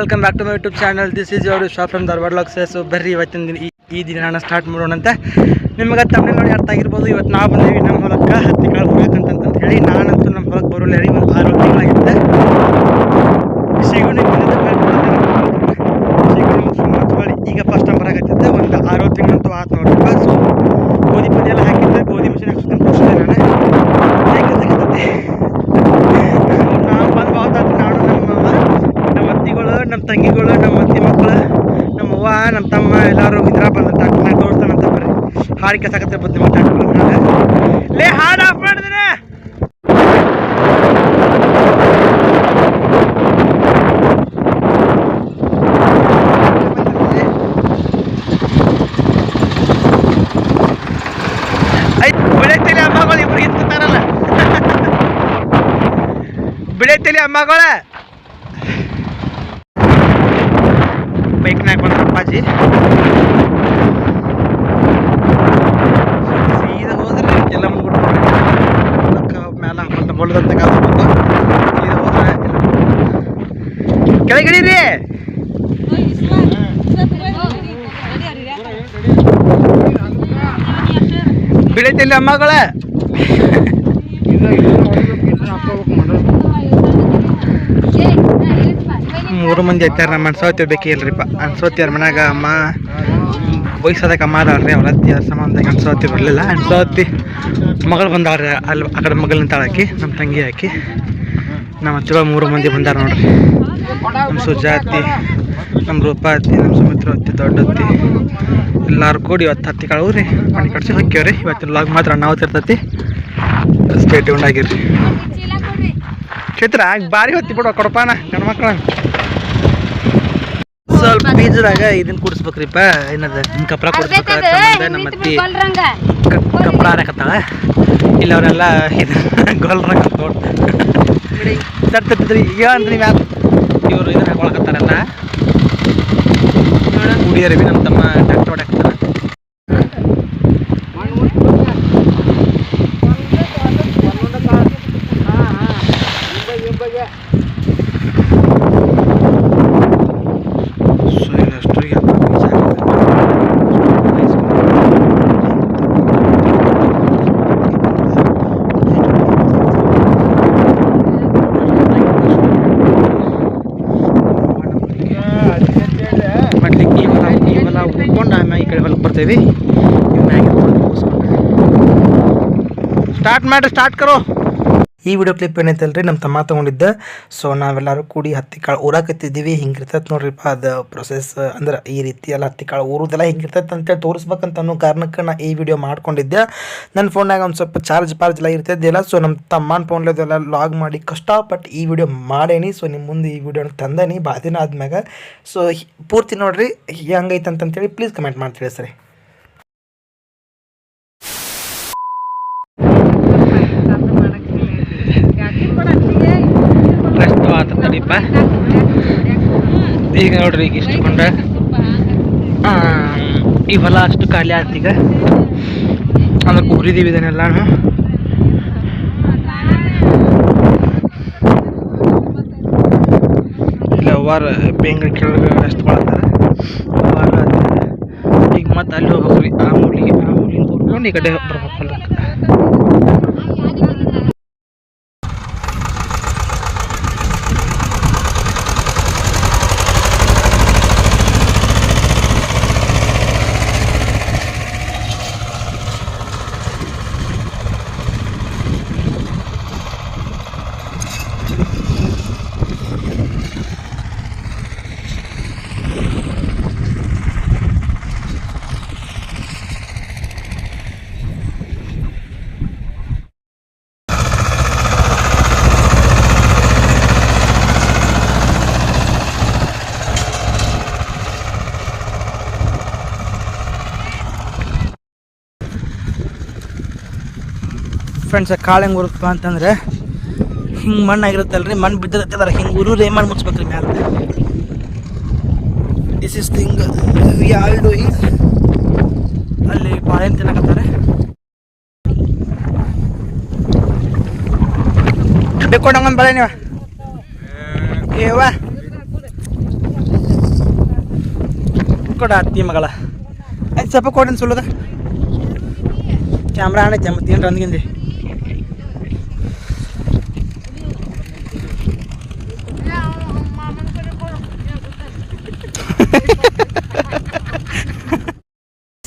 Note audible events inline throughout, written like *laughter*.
Welcome back to my YouTube channel this is your shop from Dharwad lock ಸೊ ಬರ್ರಿ, ಇವತ್ತಿನ ದಿನ ಈ- ದಿನ ಸ್ಟಾರ್ಟ್ ಮಾಡೋಣಂತೆ. ನಿಮಗೆ ತಮಿಳು ನೋಡಿ ಅರ್ಥ ಆಗಿರ್ಬೋದು. ಇವತ್ತು ನಾವು ಬಂದೇವಿ ನಮ್ಮ ಹೊಲಕ್ಕೆ ಹತ್ತಿ ಕಾಳು ಹೋಗ್ಬೇಕಂತಂತ ಹೇಳಿ ನಾನಂತೂ ನಮ್ಮ ಹೊಲಕ್ಕೆ ಬರೋಲ್ಲ ಹೇಳಿ ಒಂದು ಆರು ಶೇಗುಣಿ ಬಂದಿದ್ದ ಶೇಗುಣಿ ಮುಗಿಸ್ಕೊಂಡು ಮತ್ತೆ ಹೊಳ್ಳಿ ಈಗ ಫಸ್ಟ್ ಟೈಮ್ ಬರಾಕತ್ತಿದ್ದೆ ಒಂದು ಆರು ತಿಂಗಳಂತೂ ಆತು ನೋಡ್ರಪ್ಪ ಸೊ ಗೋಧಿ ಪದ್ಯ ಎಲ್ಲ ಹಾಕಿದ್ದೆ ಗೋಧಿ ಮಿಷಿನ್ ಹಾಕ್ಸ್ಕೊಂಡು ತೋರಿಸಿದೆ ನಾನು ಹೇಗೆ ನಾವು ಬಂದು ಬಾತಾತು ನಾನು ನಮ್ಮ ನಮ್ಮ ಅತ್ತಿಗಳು ನಮ್ಮ ತಂಗಿಗಳು ನಮ್ಮ ಅತ್ತಿ ಮಕ್ಕಳು ನಮ್ಮ ಅವ್ವ ನಮ್ಮ ತಮ್ಮ ಎಲ್ಲರೂ ಇದ್ರ ಬಂದ ಟ್ಯಾಕ್ಟರ್ನಾಗ ತೋರಿಸ್ತಾನಂತ ಬರ್ರಿ ಹಾಡಿಕೆ ಸಾಕತ್ತೆ ಬಂದು ನಿಮ್ಮ ಟ್ಯಾಕ್ಟರ್ ಲೇ ಹಾಡು ಆಫ್ ಮಾಡಿದ್ರೆ ಬಿಡೈತಿಲಿ ಅಮ್ಮಗಳ ಬೈಕ್ನಾಗ ಬಂದ ಅಪ್ಪಾಜಿ. ಬೆಳೆತಲಿ ಮಗಳೇ. ಮೂರು ಮಂದಿ ಐತಾರ ನಮ್ಮ ಅನ್ಸೋತಿ ಬೇಕೇ ಇಲ್ರಿಪ್ಪ. ಅನ್ಸೋತಿ ಅವ್ರ ಮನ್ಯಾಗ ಅಮ್ಮ ವಯಸ್ಸಾದಾಗ ಅಮ್ಮ ಅದಾಳ್ರಿ ಅವ್ರ ಅತ್ತಿ ಸಂಬಂಧ ಅನ್ಸೋತಿ ಬರಲಿಲ್ಲ. ಅನ್ಸೋತಿ ಮಗಳು ಬಂದಾವ್ರಿ ಅಲ್ಲಿ ಆ ಕಡೆ ಮಗಳು ನಿಂತಾಳಾಕಿ ನಮ್ಮ ತಂಗಿ ಹಾಕಿ ನಮ್ಮ ಅತ್ತಿಗಳು ಮೂರು ಮಂದಿ ಬಂದಾರ ನೋಡ್ರಿ. ನಮ್ಮ ಸುಜಾತಿ ನಮ್ಮ ರೂಪಾತಿ ನಮ್ಮ ಸುಮಿತ್ರ ಅತ್ತಿ ದೊಡ್ಡ ಅತ್ತಿ ಎಲ್ಲಾರು ಕೂಡಿ ಇವತ್ತು ಹತ್ತಿ ಕಾಳು ರೀ ಮನೆ ಕಟ್ಸಿ ಹಾಕ್ಯವ್ರಿ ಇವತ್ತಿನ ಲಾಗ್ ಮಾತ್ರ ನಾವು ತಿರ್ತತಿ. ಸ್ಟೇಟ್ ಆಗಿರ್ರಿ ಚಿತ್ರ ಬಾರಿ ಹೊತ್ತಿ ಬಿಡುವ ಕೊಡಪಾನ ಗಂಡ ಮಕ್ಕಳ ಸ್ವಲ್ಪ ಬೀಜದಾಗ ಇದನ್ನ ಕುಡಿಸ್ಬೇಕ್ರಿಪ್ಪ. ಏನದ ನಿಮ್ಮ ಕಪ್ರ ಕುಡಿಸ್ಬೇಕ ನಮ್ಮ ಅತ್ತಿ. ಕ- ಕಪ್ರ ಹಾರಕತ್ತಾಳ. ಇಲ್ಲ ಅವರೆಲ್ಲ ಇದು *laughs* ಗೊಲ್ರಂಗ ನೋಡ್. ತಡ್ತಿದ್ರಿ ಈಗ ಅಂದ್ರೆ ನೀವು ಇವರು ಇದನ್ನ ಹಾಕೊಳಕತ್ತಾರಲ್ಲ. ಕುಡಿಯರಿ ನಮ್ಮ ತಮ್ಮ ಡಾಕ್ಟರ್ ಹೊಡಕ್ತಾರ ಸೊ ಇದಷ್ಟು ಎಲ್ಲ ಬೀಜ ಮಾಡ್ಲಿಕ್ಕೆ ಈ ಹೊಲ ಈ ಹೊಲ ಆಮೇಲೆ ಈ ಕಡೆ ಹೊಲಕ್ಕೆ ಬರ್ತೇವೆ ಸ್ಟಾರ್ಟ್ ಮಾಡಿ ಸ್ಟಾರ್ಟ್ ಕರೋ. ಈ ವಿಡಿಯೋ ಕ್ಲಿಪ್ ಏನೈತಲ್ರಿ? ನಮ್ಮ ತಮ್ಮ ತಗೊಂಡಿದ್ದ. ಸೊ ನಾವೆಲ್ಲರೂ ಕೂಡಿ ಹತ್ತಿ ಕಾಳು ಊರಾಕತ್ತಿದ್ದೀವಿ. ಹಿಂಗಿರ್ತೈತೆ ನೋಡ್ರಿಪ್ಪ, ಅದು ಪ್ರೊಸೆಸ್ ಅಂದ್ರೆ ಈ ರೀತಿ ಎಲ್ಲ ಹತ್ತಿ ಕಾಳು ಊರುದೆಲ್ಲ ಹಿಂಗಿರ್ತೈತೆ ಅಂತೇಳಿ ತೋರಿಸ್ಬೇಕಂತ ಅನ್ನೋ ಕಾರಣಕ್ಕೆ ನಾ ಈ ವಿಡಿಯೋ ಮಾಡ್ಕೊಂಡಿದ್ದೆ. ನನ್ನ ಫೋನ್ನಾಗ ಒಂದು ಸ್ವಲ್ಪ ಚಾರ್ಜ್ ಪಾರ್ಜ್ ಎಲ್ಲ ಇರ್ತಿದ್ದಿಲ್ಲ ಸೊ ನಮ್ಮ ತಮ್ಮನ ಫೋನ್ಲೆಲ್ಲ ಲಾಗ್ ಮಾಡಿ ಕಷ್ಟಪಟ್ಟು ಈ ವಿಡಿಯೋ ಮಾಡೇನಿ. ಸೊ ನಿಮ್ಮ ಮುಂದೆ ಈ ವಿಡಿಯೋನ ತಂದೇನಿ ಭಾಳ ದಿನ ಆದ್ಮ್ಯಾಗ. ಸೊ ಪೂರ್ತಿ ನೋಡ್ರಿ ಹೆಂಗೈತೆ ಅಂತಂತೇಳಿ ಪ್ಲೀಸ್ ಕಮೆಂಟ್ ಮಾಡ್ತೀರಿ ತಿಳಿಸ್ರಿ ನೋಡ್ರಿ ಈಗ ಇಷ್ಟು ಕೊಂಡ ಈ ಹೊಲ ಅಷ್ಟು ಖಾಲಿ ಆಯ್ತು ಈಗ. ಅಂದ್ರೆ ಕೂರಿದೀವಿ ಇದನ್ನೆಲ್ಲಾನು ಇಲ್ಲ, ವಾರ ಬೇಂಗ ಕೆಳಗೆ ರೆಸ್ಟ್ ಮಾಡ್ತಾರೆ ವಾರ ಈಗ ಮತ್ತೆ ಅಲ್ಲಿ ಹೋಗ್ಬೇಕ್ರಿ ಆ ಮೂಲಿಗೆ ಆ ಮೂಲಿಗೆ ತೋರ್ಕೊಂಡು ಈ ಕಡೆ ಬರ್ಬೇಕು ಫ್ರೆಂಡ್ಸ್ ಕಾಳು ಹೆಂಗೆ ಉರುತ್ತಪ್ಪ ಅಂತಂದ್ರೆ ಹಿಂಗೆ ಮಣ್ಣು ಆಗಿರುತ್ತಲ್ರಿ, ಮಣ್ಣು ಬಿದ್ದಿರತ್ತಲ್ಲ ಹಿಂಗೆ ಏನು ಮಾಡಿ ಮುಚ್ಬೇಕ್ರಿ ಮ್ಯಾಲ. This is thing we all doing ಅಲ್ಲಿ ಬಾಳೆಹಣ್ಣು ತಿನ್ನಕತ್ತಾರೆ. ಬೇಕೊಂಡಂಗನ್ ಬಳೆ ನೀವ? ಏವ ಕೊಡ ಅತ್ತಿ ಮಗಳ. ಆಯ್ತು ಸ್ವಲ್ಪ ಕೊಡಿನ ಸುಳ್ಳದ. ಕ್ಯಾಮ್ರಾ ಜಮ್ಮ ತಿನ್ರಿ ಏನು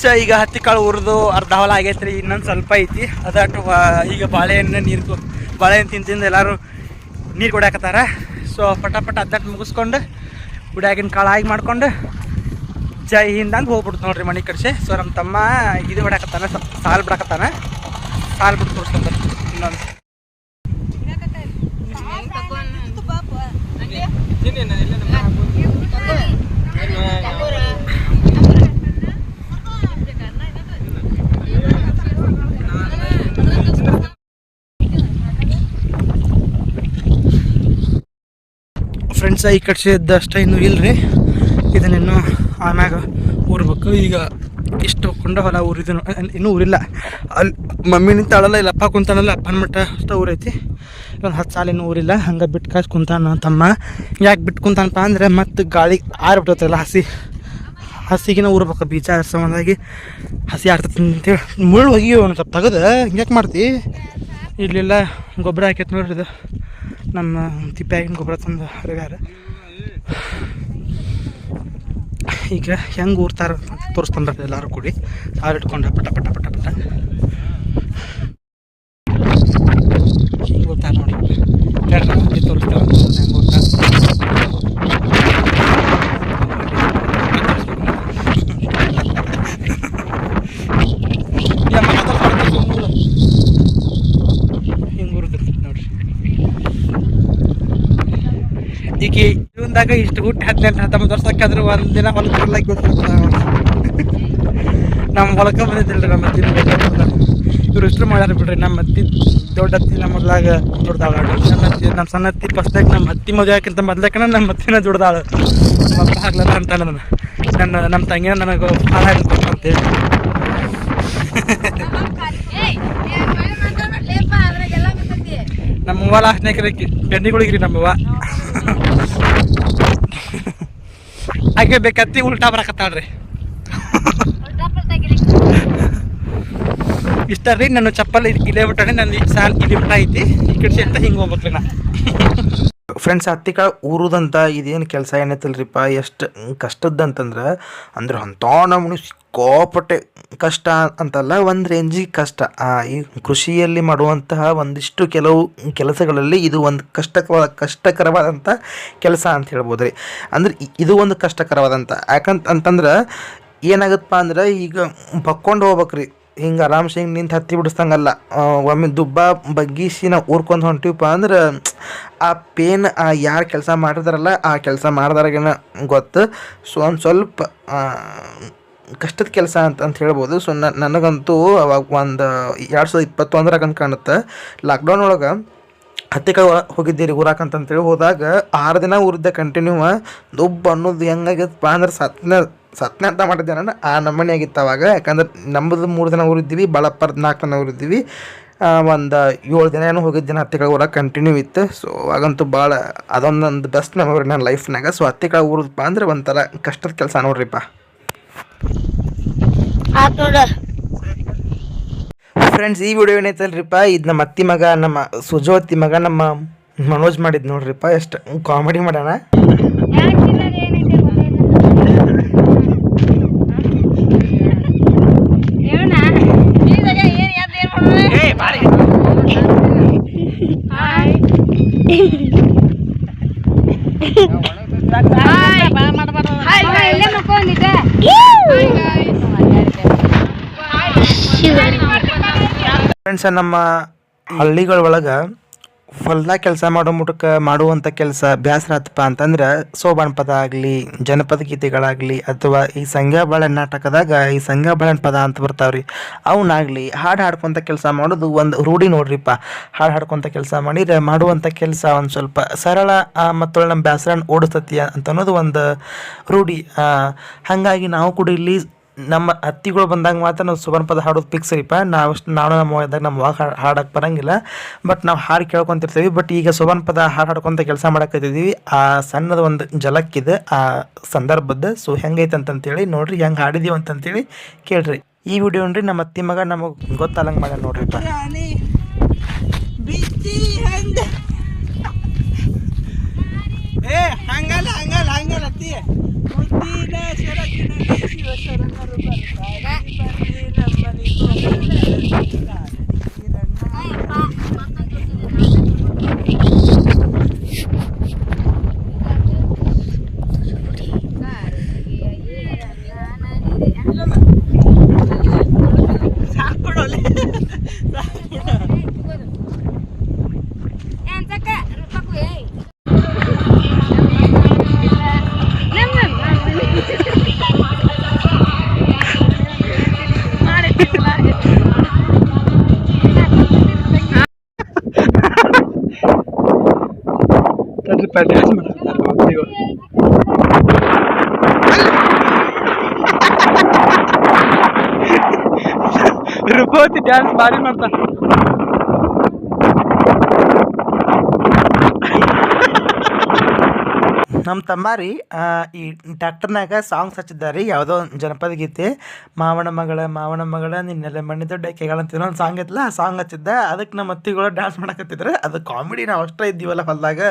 ಸೊ ಈಗ ಹತ್ತಿ ಕಾಳು ಹುರಿದು ಅರ್ಧ ಹೊಲ ಆಗೈತೆ ರೀ ಇನ್ನೊಂದು ಸ್ವಲ್ಪ ಐತಿ. ಅದಟ್ಟು ಈಗ ಬಾಳೆಹಣ್ಣು ನೀರು ಬಾಳೆಹಣ್ಣು ತಿಂದು ತಿಂದು ಎಲ್ಲರೂ ನೀರು ಕುಡಿಯಾಕತ್ತಾರ. ಸೊ ಪಟ ಪಟ ಅದ್ದಾಟ ಮುಗಿಸ್ಕೊಂಡು ಕುಡಿಯಾಗಿನ ಕಾಳು ಆಗಿ ಮಾಡ್ಕೊಂಡು ಜೈ ಹಿಂದ ಅಂದ್ ಹೋಗ್ಬಿಡ್ತು ನೋಡ್ರಿ ಮನೆ ಕಡಿಸಿ. ಸೊ ನಮ್ಮ ತಮ್ಮ ಇದು ಬಿಡಾಕತ್ತಾನ ಸ್ವಲ್ಪ ಸಾಲ್ ಬಿಡಾಕತ್ತಾನ. ಸಾಲ್ ಬಿಟ್ಟು ತೋರಿಸ್ಕೊಂಡ ಇನ್ನೊಂದು. ಫ್ರೆಂಡ್ಸ ಈ ಕಟ್ಸಿದ್ದಷ್ಟು ಇನ್ನೂ ಇಲ್ರಿ. ಇದನ್ನಿನ್ನು ಆಮ್ಯಾಗ ಊರ್ಬೇಕು. ಈಗ ಇಷ್ಟು ಕೊಂಡ ಹೊಲ ಊರಿದನು ಇನ್ನೂ ಊರಿಲ್ಲ. ಅಲ್ಲಿ ಮಮ್ಮಿ ನಿಂತಾಳಲ್ಲ ಇಲ್ಲ ಇಲ್ಲಪ್ಪ ಕುಂತಾನಲ್ಲ, ಅಪ್ಪನ ಮಟ್ಟ ಅಷ್ಟ ಊರೈತಿ. ಒಂದು ಹತ್ತು ಸಾಲ ಇನ್ನೂ ಊರಿಲ್ಲ. ಹಂಗೆ ಬಿಟ್ಟು ಕಾಸು ಕುಂತಾನ ತಮ್ಮ. ಯಾಕೆ ಬಿಟ್ಟು ಕುಂತಾನಪ್ಪ ಅಂದ್ರೆ ಮತ್ತು ಗಾಳಿ ಆರ್ಬಿಟ್ಟೈತಲ್ಲ ಹಸಿ. ಹಸಿಗಿನ ಊರ್ಬೇಕು ಬೀಜ ಸಂಬಂಧಾಗಿ. ಹಸಿ ಆಡ್ತೈತಿ ಅಂತೇಳಿ. ಮುಳ್ಳು ಹೋಗಿ ಒಂದು ಸ್ವಲ್ಪ ತೆಗೆದು. ಹಿಂಗ್ಯಾಕೆ ಮಾಡ್ತಿ? ಇಲ್ಲಿಲ್ಲ ಗೊಬ್ಬರ ಹಾಕೈತೆ ನೋಡ್ರಿ ಇದು. ನಮ್ಮ ತಿಪ್ಪಾಗಿನ ಗೊಬ್ಬರ ತಂದು ಹರಿಗಾರ ಈಗ ಹೆಂಗೆ ಊರ್ತಾರ ಅಂತ ಎಲ್ಲಾರು ಎಲ್ಲರೂ ಕೂಡಿ. ಸಾರು ಇಟ್ಕೊಂಡ ಪಟ ಪಟ ಪಟ ಪಟ. ಹಿಂಗೆ ಊರ್ತಾರ ಮಂದಿ ಹೆಂಗೆ ಊರ್ತಾರ ಹಿಂಗೆ ಊರ್ದಿರ್ತೈತಿ ನೋಡ್ರಿ ಈಗ ಜೀವನದಾಗ ಇಷ್ಟು ಹುಟ್ಟಿ ಹದಿನೆಂಟು ಹತ್ತೊಂಬತ್ತು ವರ್ಷ ಹಾಕಿದ್ರೆ ಒಂದು ದಿನ ಹೊಲಕ್ಕೆ ಬರ್ಲಾಕ್ ನಮ್ಮ ಹೊಲಕ್ಕೆ ಬಂದಿದ್ದಿಲ್ಲ ನಮ್ಮ ಅತ್ತಿ ಇವ್ರು ಇಷ್ಟು ಮಾಡ್ಯಾರ ಬಿಡ್ರಿ, ನಮ್ಮ ಅತ್ತಿ ದೊಡ್ಡ ಅತ್ತಿ ನಮ್ಮ ಮೊದ್ಲಾಗ ದುಡ್ದಾಳ ನಮ್ಮ ಅತ್ತಿ, ನಮ್ಮ ಸಣ್ಣ ಅತ್ತಿ ಫಸ್ಟಾಗ ನಮ್ಮ ಅತ್ತಿ ಮದುವೆ ಹಾಕಿಂತ ಮೊದ್ಲಕ್ಕನ ನಮ್ಮ ಅತ್ತಿನ ದುಡ್ದಾಳು. ನಮ್ಮ ಅಪ್ಪ ಅಂತ ನನ್ನ ನನ್ನ, ನಮ್ಮ ತಂಗಿನ ನನಗೆ ಹಾಳ. ಅಂತೇಳಿ ನಮ್ಮ ಮೊಬೈಲ್ ಲಾಸ್ಟ್ನೇ ಕರೆಕಿ ಬೆನ್ನಿಗಳಿಗ್ರಿ ನಮ್ಮವ್ವ ಹಾಗೆ ಬೇಕತ್ತಿ ಉಲ್ಟಾ ಬರಕತ್ತಾಳ್ರಿ. ಇಷ್ಟ ರೀ ನನ್ನ ಚಪ್ಪಲ್ ಇಲ್ಲೇ ಬಿಟ್ಟಾನೆ ನನ್ನ ಸಾಲ್ ಇಲ್ಲಿ ಬಿಟ್ಟ ಐತಿ. ಈ ಕಡೆ ಅಂತ ಹಿಂಗೆ ಹೋಗ್ಬೇಕ್ರಿ ನಾ. ಫ್ರೆಂಡ್ಸ್ ಹತ್ತಿಕಾಳು ಊರುದಂತ ಇದೇನು ಕೆಲಸ ಏನೈತಲ್ರಿಪ್ಪ ಎಷ್ಟು ಕಷ್ಟದ್ದಂತಂದ್ರೆ, ಅಂದ್ರೆ ಅಂಥ ನಮ್ಗೆ ಸಿಕ್ಕಾಪಟ್ಟೆ ಕಷ್ಟ ಅಂತಲ್ಲ, ಒಂದು ರೇಂಜಿಗೆ ಕಷ್ಟ. ಈ ಕೃಷಿಯಲ್ಲಿ ಮಾಡುವಂತಹ ಒಂದಿಷ್ಟು ಕೆಲವು ಕೆಲಸಗಳಲ್ಲಿ ಇದು ಒಂದು ಕಷ್ಟಕರ ಕಷ್ಟಕರವಾದಂಥ ಕೆಲಸ ಅಂತ ಹೇಳ್ಬೋದು ರೀ ಅಂದ್ರೆ ಇದು ಒಂದು ಕಷ್ಟಕರವಾದಂಥ ಯಾಕಂತ, ಅಂತಂದ್ರೆ ಏನಾಗತ್ತಪ್ಪ ಅಂದ್ರೆ ಈಗ ಬಕ್ಕೊಂಡು ಹೋಗ್ಬೇಕ್ರಿ. ಹಿಂಗೆ ಆರಾಮ್ಸೆ ಹಿಂಗೆ ನಿಂತು ಹತ್ತಿ ಬಿಡಿಸ್ದಂಗಲ್ಲ ಒಮ್ಮೆ ದುಬ್ಬ ಬಗ್ಗಿಸಿ ನಾವು ಊರ್ಕೊಂಡು ಹೊಂಟಿವಪ್ಪ ಅಂದ್ರೆ, ಆ ಪೇನ್, ಆ ಯಾರು ಕೆಲಸ ಮಾಡಿದಾರಲ್ಲ, ಆ ಕೆಲಸ ಮಾಡಿದಾರಗಿನ ಗೊತ್ತು. ಸೊ, ಒಂದು ಸ್ವಲ್ಪ ಕಷ್ಟದ ಕೆಲಸ ಅಂತ ಅಂತ ಹೇಳ್ಬೋದು. ಸೊ ನನಗಂತೂ ಅವಾಗ ಒಂದು ಎರಡು ಸಾವಿರದ ಇಪ್ಪತ್ತೊಂದರಾಗ ಅಂತ ಕಾಣುತ್ತೆ. ಲಾಕ್ಡೌನ್ ಒಳಗೆ ಹತ್ತಿಕಾಯಿ ಹೋಗಿದ್ದೀರಿ ಊರಾಕಂತಂತೇಳಿ ಹೋದಾಗ, ಆರು ದಿನ ಊರಿದ್ದೆ ಕಂಟಿನ್ಯೂ ದುಬ್ಬ ಅನ್ನೋದು ಹೆಂಗಾಗಿತ್ತಪ್ಪ ಅಂದ್ರೆ ಸತ್ನ ಸತ್ನ ಅಂತ ಮಾಡಿದ್ದೆ ನಾನು ಆ ನಮ್ಮನೆ ಆಗಿತ್ತು ಅವಾಗ. ಯಾಕಂದ್ರೆ ನಮ್ಮದು ಮೂರು ದಿನ ಊರಿದ್ದೀವಿ ಭಾಳಪ್ಪರ್ ನಾಲ್ಕು ದಿನ ಊರಿದ್ದೀವಿ. ಒಂದು ಏಳು ದಿನ ಏನೋ ಹೋಗಿದ್ದೀನಿ ಕೆಳಗೆ ಊರಾಗ ಕಂಟಿನ್ಯೂ ಇತ್ತು. ಸೊ ಅವಾಗಂತೂ ಭಾಳ ಅದೊಂದೊಂದು ಬೆಸ್ಟ್ ಮೆಮೊರಿ ನನ್ನ ಲೈಫ್ನಾಗ ಸೊ ಹತ್ತಿ ಕೆಳಗೆ ಊರಿದ್ಪ ಅಂದ್ರೆ ಒಂಥರ ಕಷ್ಟದ ಕೆಲಸ ನೋಡ್ರಿಪ್ಪ ಫ್ರೆಂಡ್ಸ್ ಈ ವಿಡಿಯೋ ಏನೈತಲ್ರಿಪ್ಪ ಇದು ನಮ್ಮ ಅತ್ತಿ ಮಗ ನಮ್ಮ ಸುಜೋತಿ ಮಗ ನಮ್ಮ ಮನೋಜ್ ಮಾಡಿದ್ದು ನೋಡ್ರಿಪ್ಪ ಎಷ್ಟು ಕಾಮಿಡಿ ಮಾಡೋಣ. ಫ್ರೆಂಡ್ಸ್ ನಮ್ಮ ಹಳ್ಳಿಗಳ ಒಳಗೆ ಹೊಲ್ದಾಗ ಕೆಲಸ ಮಾಡೋ ಮುಟಕ ಮಾಡುವಂಥ ಕೆಲಸ ಬೇಸರ ಆತಪ್ಪ ಅಂತಂದ್ರೆ ಸೋಬಾನ್ ಪದ ಆಗಲಿ, ಜನಪದ ಗೀತೆಗಳಾಗಲಿ ಅಥವಾ ಈ ಸಂಗ್ಯಾ ಬಾಳೆಹಣ್ಣು ನಾಟಕದಾಗ ಈ ಬಾಳೆಹಣ್ಣು ಪದ ಅಂತ ಬರ್ತಾವ್ರಿ. ಅವನ್ನಾಗಲಿ ಹಾಡು ಹಾಡ್ಕೊಂತ ಕೆಲಸ ಮಾಡೋದು ಒಂದು ರೂಢಿ ನೋಡ್ರಿಪ್ಪ ಹಾಡು ಹಾಡ್ಕೊಂತ ಕೆಲಸ ಮಾಡಿದ್ರೆ ಮಾಡುವಂಥ ಕೆಲಸ ಒಂದು ಸ್ವಲ್ಪ ಸರಳ ಮತ್ತು ನಮ್ಮ ಬ್ಯಾಸರನ್ ಓಡಿಸ್ತತಿ ಅಂತ ಅನ್ನೋದು ಒಂದು ರೂಢಿ. ಹಾಗಾಗಿ ನಾವು ಕೂಡ ಇಲ್ಲಿ ನಮ್ಮ ಅತ್ತಿಗಳು ಬಂದಾಗ ಮಾತ್ರ ನಾವು ಸುಬರ್ಣ ಪದ ಹಾಡೋದು ಫಿಕ್ಸ್ ರೀಪ ನಾವು ನಾವು ನಮ್ಮ ಇದ್ದಾಗ ನಮ್ಮ ಹಾಡು ಹಾಡಕ್ಕೆ ಬರೋಂಗಿಲ್ಲ. ಬಟ್ ನಾವು ಹಾಡು ಕೇಳ್ಕೊತಿರ್ತೀವಿ. ಬಟ್ ಈಗ ಪದ ಹಾಡು ಹಾಡ್ಕೊಂತ ಕೆಲಸ ಮಾಡಕತ್ತಿದ್ದೀವಿ ಆ ಸಣ್ಣದ ಒಂದು ಜಲಕ್ಕಿದೆ ಆ ಸಂದರ್ಭದ ಸೊ ಹೆಂಗೈತೆ ಅಂತಂತೇಳಿ ನೋಡ್ರಿ, ಹೆಂಗೆ ಹಾಡಿದೀವಿ ಅಂತಂತೇಳಿ ಕೇಳ್ರಿ. ಈ ವಿಡಿಯೋ ನೋಡ್ರಿ ನಮ್ಮ ಅತ್ತಿ ಮಗ ನಮಗೆ ಬಿಚ್ಚಿ ಹಂಗ? ಏ, ಹಂಗಲ್ಲ ಹಂಗಲ್ಲ ಹಂಗಲ್ಲ ಅತ್ತಿ. Bye. ರೂಪವತಿ ಡ್ಯಾನ್ಸ್ ಭಾರಿ ಮಾಡ್ತಾನೆ ನಮ್ಮ ತಮ್ಮ ರೀ ಈ ಟ್ಯಾಕ್ಟರ್ನಾಗ ಸಾಂಗ್ಸ್ ಹಚ್ಚಿದ್ದಾರೆ. ಯಾವುದೋ ಒಂದು ಜನಪದ ಗೀತೆ. ಮಾವನ ಮಗಳ ಮಾವನ ಮಗಳ, ನಿನ್ನೆಲೆ ಮಣ್ಣಿ ದೊಡ್ಡ ಕೆಗಳಂತ ಒಂದು ಸಾಂಗ್ ಐತಲ್ಲ, ಆ ಸಾಂಗ್ ಹಚ್ಚಿದ್ದ. ಅದಕ್ಕೆ ನಮ್ಮ ಅತ್ತಿಗಳು ಡ್ಯಾನ್ಸ್ ಮಾಡಕತ್ತಿದ್ರು. ಅದು ಕಾಮಿಡಿ ನಾವು ಅಷ್ಟೇ ಇದ್ದೀವಲ್ಲ ಹೊಲ್ದಾಗ.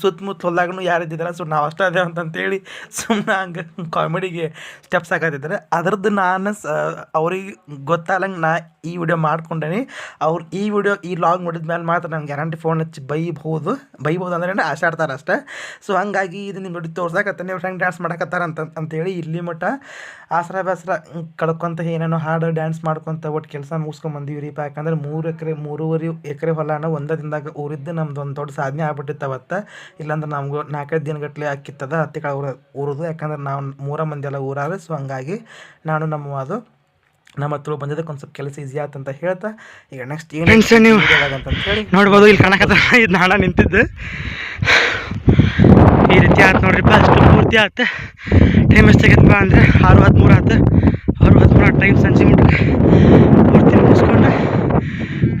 ಸುತ್ತಮುತ್ತ ಹೊಲ್ದಾಗೂ ಯಾರು ಇದ್ದಿದ್ರೆ ಸೊ ನಾವು ಅಷ್ಟೇ ಅದೇವ ಅಂತಂತೇಳಿ ಸುಮ್ಮನೆ ಹಂಗೆ ಕಾಮಿಡಿಗೆ ಸ್ಟೆಪ್ಸ್ ಹಾಕತ್ತಿದ್ರು. ಅದ್ರದ್ದು ನಾನು ಸ, ಅವ್ರಿಗೆ ಗೊತ್ತಾಗಂಗೆ ನಾ ಈ ವಿಡಿಯೋ ಮಾಡ್ಕೊಂಡೇನಿ. ಅವ್ರು ಈ ವಿಡಿಯೋ ಈ ಲಾಗ್ ನೋಡಿದ ಮೇಲೆ ಮಾತ್ರ ನಂಗೆ ಗ್ಯಾರಂಟಿ ಫೋನ್ ಹಚ್ಚಿ ಬೈಬಹುದು ಬೈಬೋದು. ಅಂದ್ರೆ ಆಶಾಡ್ತಾರೆ ಅಷ್ಟೇ ಸೊ ಹಂಗಾಗಿ ಇದು ನಿಮ್ಮ ವಿಡಿಯೋ ತೋರ್ಸಕತ್ತ ನೀವು ಹೆಂಗೆ ಡ್ಯಾನ್ಸ್ ಮಾಡಕತ್ತಾರ ಅಂತ ಅಂತೇಳಿ ಇಲ್ಲಿ ಮಟ್ಟ ಆಸರ ಬೇಸರ ಕಳ್ಕೊಂತ ಏನೇನೋ ಹಾಡು ಡ್ಯಾನ್ಸ್ ಮಾಡ್ಕೊತ ಒಟ್ಟು ಕೆಲಸ ಮುಗಿಸ್ಕೊಂಬಂದಿವಿ ರೀಪ ಯಾಕಂದ್ರೆ ಮೂರು ಎಕರೆ, ಮೂರುವರೆ ಎಕರೆ ಹೊಲನ ಒಂದೇ ದಿನದಾಗ ಊರಿದ್ದು ನಮ್ದು ಒಂದು ದೊಡ್ಡ ಸಾಧನೆ ಆಗ್ಬಿಟ್ಟಿತ್ತು ಅವತ್ತು. ಇಲ್ಲಾಂದ್ರೆ ನಮ್ಗೆ ನಾಲ್ಕೈದು ದಿನಗಟ್ಟಲೆ ಅಕ್ಕಿತ್ತದ ಹತ್ತಿ ಕಳ ಊರ, ಊರದು. ಯಾಕಂದ್ರೆ ನಾವು ಮೂರ ಮಂದಿ ಎಲ್ಲ ಊರಾದ್ರೆ ಸೊ ಹಂಗಾಗಿ ನಾನು ನಮ್ಮ ಅದು ನಮ್ಮ ಹತ್ರ ಬಂದಿದ್ದಕ್ಕೆ ಒಂದು ಸ್ವಲ್ಪ ಕೆಲಸ ಈಸಿ ಆಯ್ತು ಅಂತ ಹೇಳ್ತಾ ಈಗ ನೆಕ್ಸ್ಟ್ ಏನು ನೀವು ಅಂತ ಹೇಳಿ. ನೋಡ್ಬೋದು ಇಲ್ಲಿ ಕಾಣಕತ್ತ ಇದು ನಾಣ ನಿಂತಿದ್ದು. ಈ ರೀತಿ ಆಯ್ತು ನೋಡ್ರಿಪ್ಪ ಅಷ್ಟು ಪೂರ್ತಿ ಆಯ್ತು ಟೈಮ್ ಎಷ್ಟಾಗೈತಪ್ಪ ಅಂದರೆ ಆರು ಹದಿಮೂರು ಆಯ್ತು ಆರು ಹದಿಮೂರು ಟೈಮ್ ಸಂಜೆ ಮುಟ್ಟಕ್ಕೆ ಪೂರ್ತಿ ಮುಗಿಸ್ಕೊಂಡು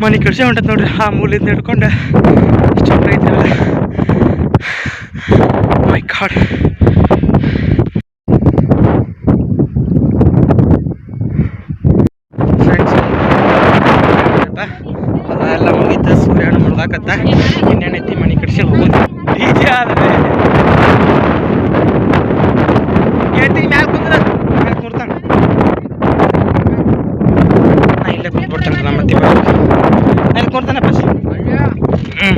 ಮನೆ ಕೆಡ್ಸಿ ಹೊಂಟತ್ ನೋಡ್ರಿ ಆ ಮೂಲಿಂದ ಹಿಡ್ಕೊಂಡು. ಇಷ್ಟು ಐತಿರಲ್ಲ ಮೈ ಗಾಡ್ ಫ್ರೆಂಡ್ಸ್ ಎಲ್ಲ ಮುಗೀತ ಸೂರ್ಯನ ಮುಳ್ದಾಕತ್ತ ಇನ್ನೇನೈತಿ ಮನೆ ಕಡ್ಸಿ ಹೋಗೋದು? ಡಿಜೆ ಆದ್ರೆ. ಹೇಳ್ತೀನಿ ಮ್ಯಾಲ ಕುಂದ್ರ. ಮ್ಯಾಲ ಕೂರ್ತಾನ ನಾ ಇಲ್ಲೇ ಕುಂತ್ಬಿಡ್ತಾನೆ ನಮ್ಮ ಮತ್ತೆ ಮ್ಯಾಲ ಕೂರ್ತಾನೆ ಬಸ್ ಹ್ಞೂ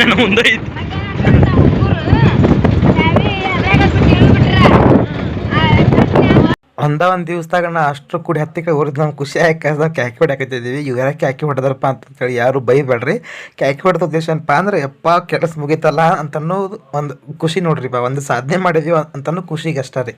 ನನ್ನ ಮುಂದೆ ಐತಿ. ಒಂದ ಒಂದು ದಿವಸದಾಗ ನಾ ಅಷ್ಟು ಕೂಡಿ ಹತ್ತಿ ಕಡೆ ಹೊರದು ನಮ್ಗೆ ಖುಷಿ ಆಯ್ಕೆ ಕ್ಯಾಕಿ ಹೊಡ್ಯಾಕತ್ತಿದ್ದೀವಿ ಇವ್ರ ಕ್ಯಾಕಿ ಹೊಡೆದಾರಪ್ಪ ಅಂತೇಳಿ ಯಾರು ಬೈಬೇಡ್ರಿ. ಕ್ಯಾಕಿ ಹೊಡೆದ ಉದ್ದೇಶ ಏನಪ್ಪ ಅಂದ್ರೆ ಯಪ್ಪ ಕೆಲಸ ಮುಗಿತಲ್ಲ ಅಂತ ಅನ್ನೋದು ಒಂದು ಖುಷಿ ನೋಡ್ರಿ ಬಾ ಒಂದು ಸಾಧನೆ ಮಾಡಿದ್ವಿ ಅಂತನೂ ಖುಷಿಗೆ ಅಷ್ಟೇ ರೀ.